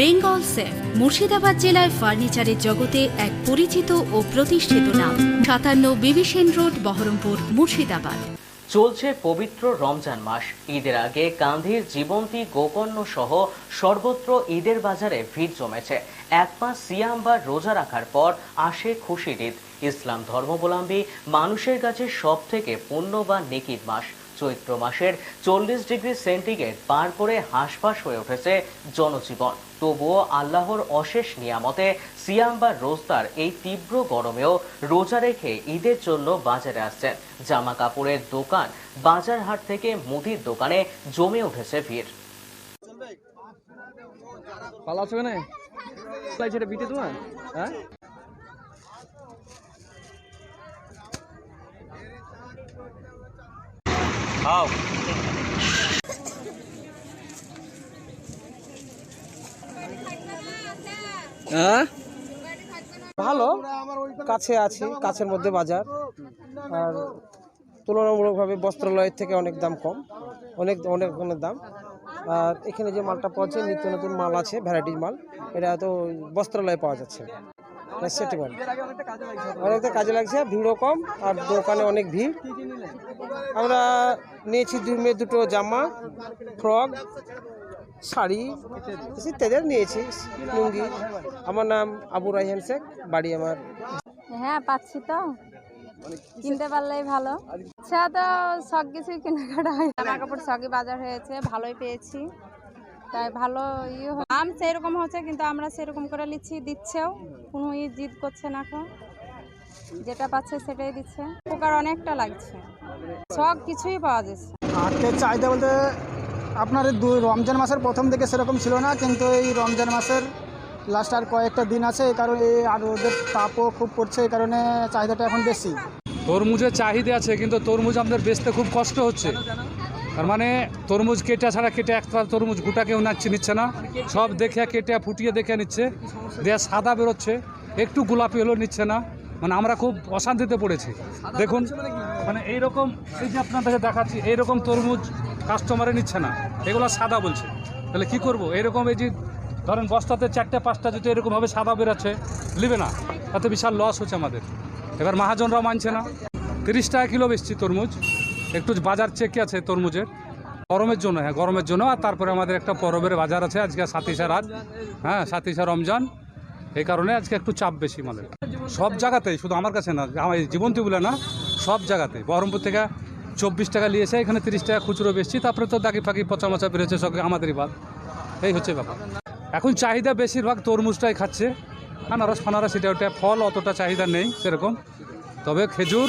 Bengal safe, Murshidabad জেলায় ফার্নিচারের জগতে এক পরিচিত ও প্রতিষ্ঠিত নাম। সাতান্ন বিবিসেন রোড, বহরমপুর, মুর্শিদাবাদ। চলছে পবিত্র রমজান মাস। ঈদের আগে কান্ধির জীবন্তী গোকর্ণ সহ সর্বত্র ঈদের বাজারে ভিড় জমেছে। এক মাস সিয়াম বা রোজা রাখার পর আসে খুশির ঈদ। ইসলাম ধর্মাবলম্বী মানুষের কাছে সব থেকে পুণ্য বা নেকির মাস। চৈত্র মাসের চল্লিশ ডিগ্রি সেন্টিগ্রেড পার করে হাঁসফাঁস হয়ে উঠেছে জনজীবন। তবুও আল্লাহর অশেষ নিয়ামতে সিয়াম বা রোজদার এই তীব্র গরমেও রোজা রেখে ঈদের জন্য বাজারে আসছেন। জামা কাপড়ের দোকান, বাজার হাট থেকে মুদির দোকানে জমে উঠেছে ভিড়। ভালো আছো কেন তোমার? হ্যাঁ? হ্যাঁ? ভালো কাছে আছি কাছের মধ্যে বাজার। আর তুলনামূলকভাবে বস্ত্রালয়ের থেকে অনেক দাম কম অনেক অনেক অনেক দাম। আর এখানে যে মালটা পাওয়া যায় নিত্য নতুন মাল আছে ভ্যারাইটির মাল। এটা তো বস্ত্রালয়ে পাওয়া যাচ্ছে। সেটি মাল অনেকটা কাজে লাগছে। ভিড়ও কম আর দোকানে অনেক ভিড়। আমরা নিয়েছি দুই মেয়ে দুটো জামা ফ্রক শাড়ি ইত্যাদি নিয়েছি লুঙ্গি। আমার নাম আবু রাইহান শেখ বাড়ি আমার। হ্যাঁ পাচ্ছি তো। কিনতে পারলেই ভালো। আচ্ছা তো সব কিছুই কেনাকাটা হয় জামা কাপড় সবই বাজার হয়েছে ভালোই পেয়েছি। তাই ভালো ইয়ে হয়। দাম সেরকম হচ্ছে কিন্তু আমরা সেরকম করে নিচ্ছি দিচ্ছেও। কোনো ই জিদ করছে না এখন যেটা পাচ্ছে সেটাই দিচ্ছে। উপকার অনেকটা লাগছে। সব কিছুই পাওয়া যাচ্ছে। আর্টের চাহিদা বলতে আপনার এই দু রমজান মাসের প্রথম দিকে সেরকম ছিল না কিন্তু এই রমজান মাসের লাস্ট আর কয়েকটা দিন আছে এই কারণে আর ওদের তাপও খুব পড়ছে এই কারণে চাহিদাটা এখন বেশি। তরমুজের চাহিদা আছে কিন্তু তরমুজ আমাদের বেচতে খুব কষ্ট হচ্ছে। তার মানে তরমুজ কেটে ছাড়া কেটে একটা তরমুজ গোটা কেউ নাচ্ছে, নিচ্ছে না। সব দেখে কেটে ফুটিয়ে দেখে নিচ্ছে। দেয়া সাদা বেরোচ্ছে, একটু গোলাপি হলেও নিচ্ছে না। মানে আমরা খুব অশান্তিতে পড়েছি। দেখুন মানে এইরকম, এই যে আপনাদেরকে দেখাচ্ছি, এইরকম তরমুজ কাস্টমারে নিচ্ছে না। এগুলো সাদা বলছে। তাহলে কি করব? এইরকম এই যে, ধরেন বস্তাতে চারটে, পাঁচটা যদি এরকমভাবে সাদা বেরোচ্ছে, নেবে না। তাতে বিশাল লস হচ্ছে আমাদের। এবার মহাজনরাও মানছে না। তিরিশ টাকা কিলো বেচছি তরমুজ। একটু বাজার চেকে আছে তরমুজের? গরমের জন্য হ্যাঁ গরমের জন্য। আর তারপরে আমাদের একটা পরবের বাজার আছে আজকে সাতিশা রাত হ্যাঁ সাতিশা রমজান। এই কারণে আজকে একটু চাপ বেশি আমাদের সব জায়গাতেই, শুধু আমার কাছে না, আমার জীবন্তী বলে না, সব জায়গাতে বহরমপুর থেকে চব্বিশ টাকা নিয়েছে এখানে তিরিশ টাকা খুচরো বেশি তারপরে তো দাগি ফাঁকি পচা মচা বেরোচ্ছে সব আমাদেরই বাদ। এই হচ্ছে ব্যাপার। এখন চাহিদা বেশিরভাগ তরমুজটাই খাচ্ছে। আনারস, ফানারস, এটা ওটা ফল অতটা চাহিদা নেই, সেরকম। তবে খেজুর